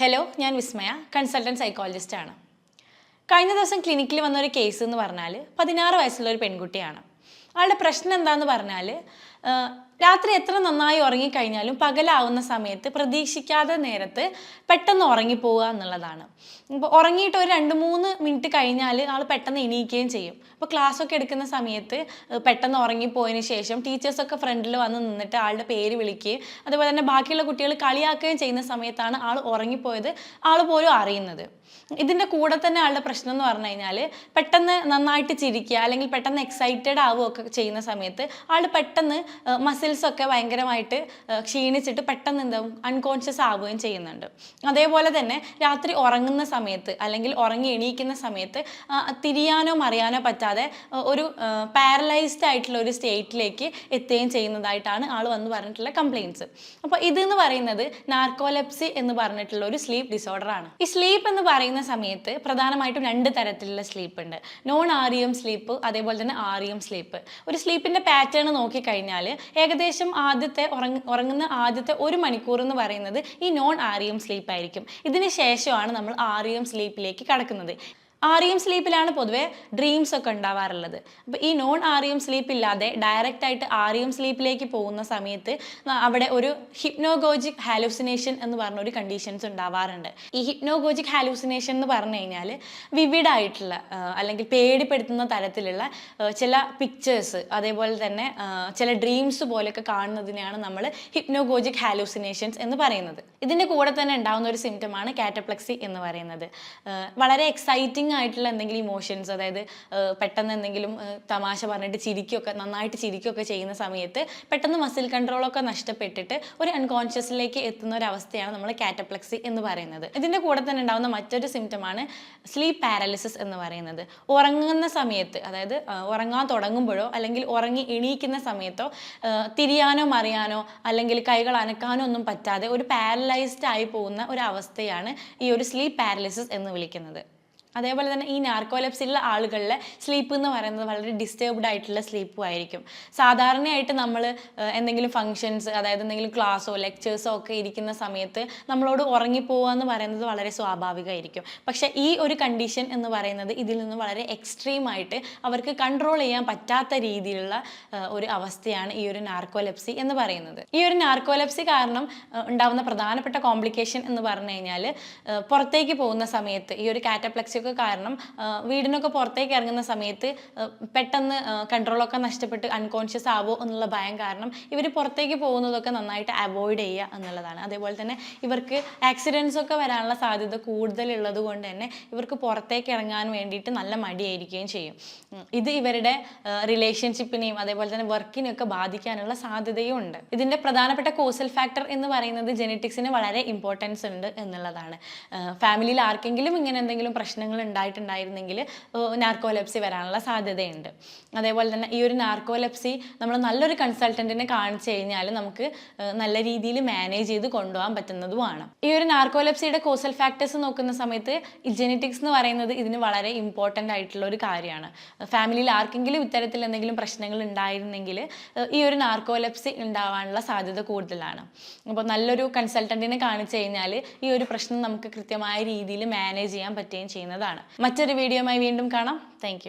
Hello ഞാൻ വിസ്മയ consultant സൈക്കോളജിസ്റ്റാണ് കഴിഞ്ഞ ദിവസം ക്ലിനിക്കിൽ വന്ന ഒരു കേസ് എന്ന് പറഞ്ഞാൽ പതിനാറ് വയസ്സുള്ള ഒരു പെൺകുട്ടിയാണ്. ആളുടെ പ്രശ്നം എന്താണെന്ന് പറഞ്ഞാൽ രാത്രി എത്ര നന്നായി ഉറങ്ങിക്കഴിഞ്ഞാലും പകലാവുന്ന സമയത്ത് പ്രതീക്ഷിക്കാതെ നേരത്ത് പെട്ടെന്ന് ഉറങ്ങിപ്പോവുക എന്നുള്ളതാണ്. ഇപ്പോൾ ഉറങ്ങിയിട്ട് ഒരു രണ്ട് മൂന്ന് മിനിറ്റ് കഴിഞ്ഞാൽ ആൾ പെട്ടെന്ന് എണീക്കുകയും ചെയ്യും. അപ്പോൾ ക്ലാസ്സൊക്കെ എടുക്കുന്ന സമയത്ത് പെട്ടെന്ന് ഉറങ്ങിപ്പോയതിന് ശേഷം ടീച്ചേഴ്സൊക്കെ ഫ്രണ്ടിൽ വന്ന് നിന്നിട്ട് ആളുടെ പേര് വിളിക്കുകയും അതുപോലെ തന്നെ ബാക്കിയുള്ള കുട്ടികൾ കളിയാക്കുകയും ചെയ്യുന്ന സമയത്താണ് ആൾ ഉറങ്ങിപ്പോയത് ആൾ പോലും അറിയുന്നത്. ഇതിന്റെ കൂടെ തന്നെ ആളുടെ പ്രശ്നം എന്ന് പറഞ്ഞു കഴിഞ്ഞാൽ പെട്ടെന്ന് നന്നായിട്ട് ചിരിക്കുക അല്ലെങ്കിൽ പെട്ടെന്ന് എക്സൈറ്റഡ് ആവുകയൊക്കെ ചെയ്യുന്ന സമയത്ത് ആൾ പെട്ടെന്ന് മസിൽസ് ഒക്കെ ഭയങ്കരമായിട്ട് ക്ഷീണിച്ചിട്ട് പെട്ടെന്ന് എന്താവും അൺകോൺഷ്യസ് ആവുകയും ചെയ്യുന്നുണ്ട്. അതേപോലെ തന്നെ രാത്രി ഉറങ്ങുന്ന സമയത്ത് അല്ലെങ്കിൽ ഉറങ്ങി എണീക്കുന്ന സമയത്ത് തിരിയാനോ മറിയാനോ പറ്റാതെ ഒരു പാരലൈസ്ഡ് ആയിട്ടുള്ള ഒരു സ്റ്റേറ്റിലേക്ക് എത്തുകയും ചെയ്യുന്നതായിട്ടാണ് ആൾ വന്ന് പറഞ്ഞിട്ടുള്ള കംപ്ലയിൻസ് അപ്പോൾ ഇതെന്ന് പറയുന്നത് നാർക്കോലെപ്സി എന്ന് പറഞ്ഞിട്ടുള്ള ഒരു സ്ലീപ്പ് ഡിസോർഡർ ആണ്. ഈ സ്ലീപ്പ് എന്ന് പറയുന്ന സമയത്ത് പ്രധാനമായിട്ടും രണ്ട് തരത്തിലുള്ള സ്ലീപ്പ് ഉണ്ട്. നോൺ ആറിയം സ്ലീപ്പ് അതേപോലെ തന്നെ ആറിയം സ്ലീപ്പ് ഒരു സ്ലീപ്പിന്റെ പാറ്റേൺ നോക്കിക്കഴിഞ്ഞാൽ ഏകദേശം ആദ്യത്തെ ഉറങ്ങ ഉറങ്ങുന്ന ആദ്യത്തെ ഒരു മണിക്കൂർ എന്ന് പറയുന്നത് ഈ നോൺ ആറിയം സ്ലീപ്പ് ആയിരിക്കും. ഇതിന് ശേഷമാണ് നമ്മൾ ആറിയം സ്ലീപ്പിലേക്ക് കടക്കുന്നത്. ആറിയം സ്ലീപ്പിലാണ് പൊതുവേ ഡ്രീംസ് ഒക്കെ ഉണ്ടാവാറുള്ളത്. അപ്പോൾ ഈ നോൺ ആർ എം സ്ലീപ്പ് ഇല്ലാതെ ഡയറക്റ്റ് ആയിട്ട് ആർ എം സ്ലീപ്പിലേക്ക് പോകുന്ന സമയത്ത് അവിടെ ഒരു ഹിപ്നോഗോജിക് ഹാലൂസിനേഷൻ എന്ന് പറഞ്ഞ ഒരു കണ്ടീഷൻസ് ഉണ്ടാവാറുണ്ട്. ഈ ഹിപ്നോഗോജിക് ഹാലൂസിനേഷൻ എന്ന് പറഞ്ഞു കഴിഞ്ഞാൽ വിവിഡായിട്ടുള്ള അല്ലെങ്കിൽ പേടിപ്പെടുത്തുന്ന തരത്തിലുള്ള ചില പിക്ചേഴ്സ് അതേപോലെ തന്നെ ചില ഡ്രീംസ് പോലെയൊക്കെ കാണുന്നതിനെയാണ് നമ്മൾ ഹിപ്നോഗോജിക് ഹാലൂസിനേഷൻസ് എന്ന് പറയുന്നത്. ഇതിന്റെ കൂടെ തന്നെ ഉണ്ടാകുന്ന ഒരു സിംറ്റമാണ് കാറ്റപ്ലക്സി എന്ന് പറയുന്നത്. വളരെ എക്സൈറ്റിംഗ് ആയിട്ടുള്ള എന്തെങ്കിലും ഇമോഷൻസ് അതായത് പെട്ടെന്ന് എന്തെങ്കിലും തമാശ പറഞ്ഞിട്ട് ചിരിക്കുകയൊക്കെ നന്നായിട്ട് ചിരിക്കുകയൊക്കെ ചെയ്യുന്ന സമയത്ത് പെട്ടെന്ന് മസിൽ കൺട്രോളൊക്കെ നഷ്ടപ്പെട്ടിട്ട് ഒരു അൺകോൺഷ്യസിലേക്ക് എത്തുന്ന ഒരു അവസ്ഥയാണ് നമ്മൾ കാറ്റപ്ലക്സി എന്ന് പറയുന്നത്. ഇതിന്റെ കൂടെ തന്നെ ഉണ്ടാകുന്ന മറ്റൊരു സിംറ്റമാണ് സ്ലീപ്പ് പാരാലിസിസ് എന്ന് പറയുന്നത്. ഉറങ്ങുന്ന സമയത്ത് അതായത് ഉറങ്ങാൻ തുടങ്ങുമ്പോഴോ അല്ലെങ്കിൽ ഉറങ്ങി എണീക്കുന്ന സമയത്തോ തിരിയാനോ മറിയാനോ അല്ലെങ്കിൽ കൈകൾ അനക്കാനോ ഒന്നും പറ്റാതെ ഒരു പാരലൈസ്ഡ് ആയി പോകുന്ന ഒരു അവസ്ഥയാണ് ഈ ഒരു സ്ലീപ്പ് പാരലിസിസ് എന്ന് വിളിക്കുന്നത്. അതേപോലെ തന്നെ ഈ നാർക്കോലെപ്സിലുള്ള ആളുകളിലെ സ്ലീപ്പ് എന്ന് പറയുന്നത് വളരെ ഡിസ്റ്റേബ്ഡ് ആയിട്ടുള്ള സ്ലീപ്പും ആയിരിക്കും. സാധാരണയായിട്ട് നമ്മൾ എന്തെങ്കിലും ഫങ്ഷൻസ് അതായത് എന്തെങ്കിലും ക്ലാസ്സോ ലെക്ചേഴ്സോ ഒക്കെ ഇരിക്കുന്ന സമയത്ത് നമ്മളോട് ഉറങ്ങിപ്പോവുക എന്ന് പറയുന്നത് വളരെ സ്വാഭാവികമായിരിക്കും. പക്ഷെ ഈ ഒരു കണ്ടീഷൻ എന്ന് പറയുന്നത് ഇതിൽ നിന്ന് വളരെ എക്സ്ട്രീം ആയിട്ട് അവർക്ക് കൺട്രോൾ ചെയ്യാൻ പറ്റാത്ത രീതിയിലുള്ള ഒരു അവസ്ഥയാണ് ഈ ഒരു നാർക്കോലെപ്സി എന്ന് പറയുന്നത്. ഈ ഒരു നാർക്കോലെപ്സി കാരണം ഉണ്ടാകുന്ന പ്രധാനപ്പെട്ട കോംപ്ലിക്കേഷൻ എന്ന് പറഞ്ഞു കഴിഞ്ഞാൽ പുറത്തേക്ക് പോകുന്ന സമയത്ത് ഈ ഒരു കാറ്റപ്ലക്സി ഒക്കെ കാരണം വീടിനൊക്കെ പുറത്തേക്ക് ഇറങ്ങുന്ന സമയത്ത് പെട്ടെന്ന് കൺട്രോളൊക്കെ നഷ്ടപ്പെട്ട് അൺകോൺഷ്യസ് ആവോ എന്നുള്ള ഭയം കാരണം ഇവർ പുറത്തേക്ക് പോകുന്നതൊക്കെ നന്നായിട്ട് അവോയ്ഡ് ചെയ്യുക എന്നുള്ളതാണ്. അതേപോലെ തന്നെ ഇവർക്ക് ആക്സിഡൻസ് ഒക്കെ വരാനുള്ള സാധ്യത കൂടുതലുള്ളത് കൊണ്ട് തന്നെ ഇവർക്ക് പുറത്തേക്ക് ഇറങ്ങാൻ വേണ്ടിയിട്ട് നല്ല മടിയായിരിക്കുകയും ചെയ്യും. ഇത് ഇവരുടെ റിലേഷൻഷിപ്പിനെയും അതേപോലെ തന്നെ വർക്കിനെയൊക്കെ ബാധിക്കാനുള്ള സാധ്യതയും ഉണ്ട്. ഇതിന്റെ പ്രധാനപ്പെട്ട കോസൽ ഫാക്ടർ എന്ന് പറയുന്നത് ജെനറ്റിക്സിന് വളരെ ഇമ്പോർട്ടൻസ് ഉണ്ട് എന്നുള്ളതാണ്. ഫാമിലിയിൽ ആർക്കെങ്കിലും ഇങ്ങനെ എന്തെങ്കിലും പ്രശ്നങ്ങൾ ഉണ്ടായിട്ടുണ്ടായിരുന്നെങ്കിൽ നാർക്കോലെപ്സി വരാനുള്ള സാധ്യതയുണ്ട്. അതേപോലെ തന്നെ ഈ ഒരു നാർക്കോലെപ്സി നമ്മൾ നല്ലൊരു കൺസൾട്ടന്റിനെ കാണിച്ചു കഴിഞ്ഞാൽ നമുക്ക് നല്ല രീതിയിൽ മാനേജ് ചെയ്ത് കൊണ്ടുപോകാൻ പറ്റുന്നതുമാണ്. ഈ ഒരു നാർക്കോലെപ്സിയുടെ കോസൽ ഫാക്ടേഴ്സ് നോക്കുന്ന സമയത്ത് ജെനറ്റിക്സ് എന്ന് പറയുന്നത് ഇതിന് വളരെ ഇമ്പോർട്ടന്റ് ആയിട്ടുള്ള ഒരു കാര്യമാണ്. ഫാമിലിയിൽ ആർക്കെങ്കിലും ഇത്തരത്തിൽ എന്തെങ്കിലും പ്രശ്നങ്ങൾ ഉണ്ടായിരുന്നെങ്കിൽ ഈ ഒരു നാർക്കോലെപ്സി ഉണ്ടാവാനുള്ള സാധ്യത കൂടുതലാണ്. അപ്പോൾ നല്ലൊരു കൺസൾട്ടന്റിനെ കാണിച്ചു കഴിഞ്ഞാൽ ഈ ഒരു പ്രശ്നം നമുക്ക് കൃത്യമായ രീതിയിൽ മാനേജ് ചെയ്യാൻ പറ്റുകയും ചെയ്യുന്നതാണ് മറ്റൊരു വീഡിയോയുമായി വീണ്ടും കാണാം. താങ്ക്